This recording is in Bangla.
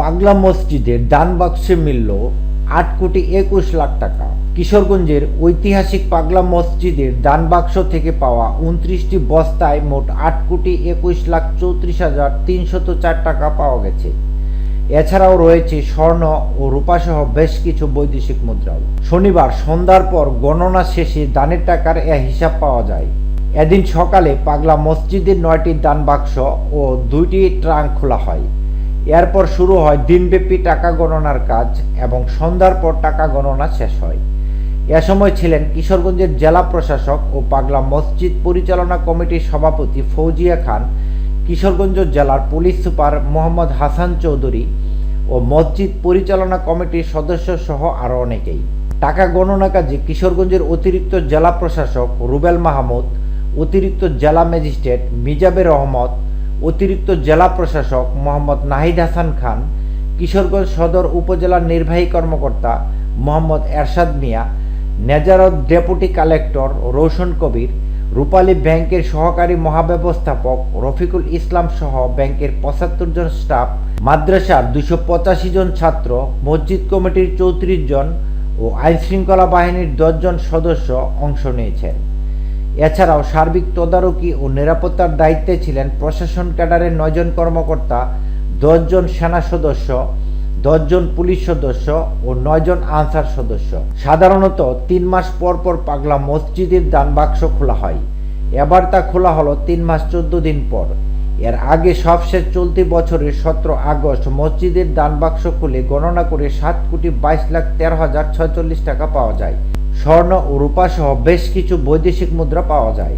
পাগলা মসজিদের দান বাক্সে মিলল আট কোটি একুশ লাখ টাকা। কিশোরগঞ্জের ঐতিহাসিক পাগলা মসজিদের দান বাক্স থেকে পাওয়া উনত্রিশটি বস্তায় মোট আট কোটি একুশ লাখ চৌত্রিশ হাজার তিনশত চার টাকা পাওয়া গেছে। এছাড়াও রয়েছে স্বর্ণ ও রূপাসহ বেশ কিছু বৈদেশিক মুদ্রাও। শনিবার সন্ধ্যার পর গণনা শেষে দানের টাকার এ হিসাব পাওয়া যায়। এদিন সকালে পাগলা মসজিদের নয়টি দান বাক্স ও দুইটি ট্রাঙ্ক খোলা হয়। এরপর শুরু হয় দিনব্যাপী টাকা গণনার কাজ এবং সন্ধ্যার পর টাকা গণনা শেষ হয়। এ সময় ছিলেন কিশোরগঞ্জের জেলা প্রশাসক ও পাগলা মসজিদ পরিচালনা কমিটির সভাপতি ফৌজিয়া খান, কিশোরগঞ্জ জেলার পুলিশ সুপার মোহাম্মদ হাসান চৌধুরী ও মসজিদ পরিচালনা কমিটির সদস্য সহ আরও অনেকেই। টাকা গণনা কাজে কিশোরগঞ্জের অতিরিক্ত জেলা প্রশাসক রুবেল মাহমুদ, অতিরিক্ত জেলা ম্যাজিস্ট্রেট মিজাবের রহমত অতিরিক্ত জেলা প্রশাসক মোহাম্মদ নাহিদ হাসান খান, কিশোরগঞ্জ সদর উপজেলার নির্বাহী কর্মকর্তা মোহাম্মদ এরশাদ মিয়া, নেজারত ডেপুটি কালেক্টর রৌশন কবির, রূপালী ব্যাংকের সহকারী মহাব্যবস্থাপক রফিকুল ইসলাম সহ ব্যাংকের পঁচাত্তর জন স্টাফ, মাদ্রাসার দুশো পঁচাশি জন ছাত্র, মসজিদ কমিটির চৌত্রিশ জন ও আইনশৃঙ্খলা বাহিনীর দশজন সদস্য অংশ নিয়েছেন। এছাড়াও সার্বিক তদারকি ও নিরাপত্তার দায়িত্বে ছিলেন প্রশাসন ক্যাডারের নয়জন কর্মকর্তা, দশজন সেনা সদস্য, দশজন পুলিশ সদস্য ও নয়জন আনসার সদস্য। সাধারণত তিন মাস পর পর পাগলা মসজিদের দান বাক্স খোলা হয়। এবার তা খোলা হলো তিন মাস চোদ্দ দিন পর। এর আগে সবশেষ চলতি বছরের সতেরো আগস্ট মসজিদের দান বাক্স খুলে গণনা করে সাত কোটি বাইশ লাখ তেরো হাজার ছয়চল্লিশ টাকা পাওয়া যায়। স্বর্ণ ও রূপাসহ বেশ কিছু বৈদেশিক মুদ্রা পাওয়া যায়।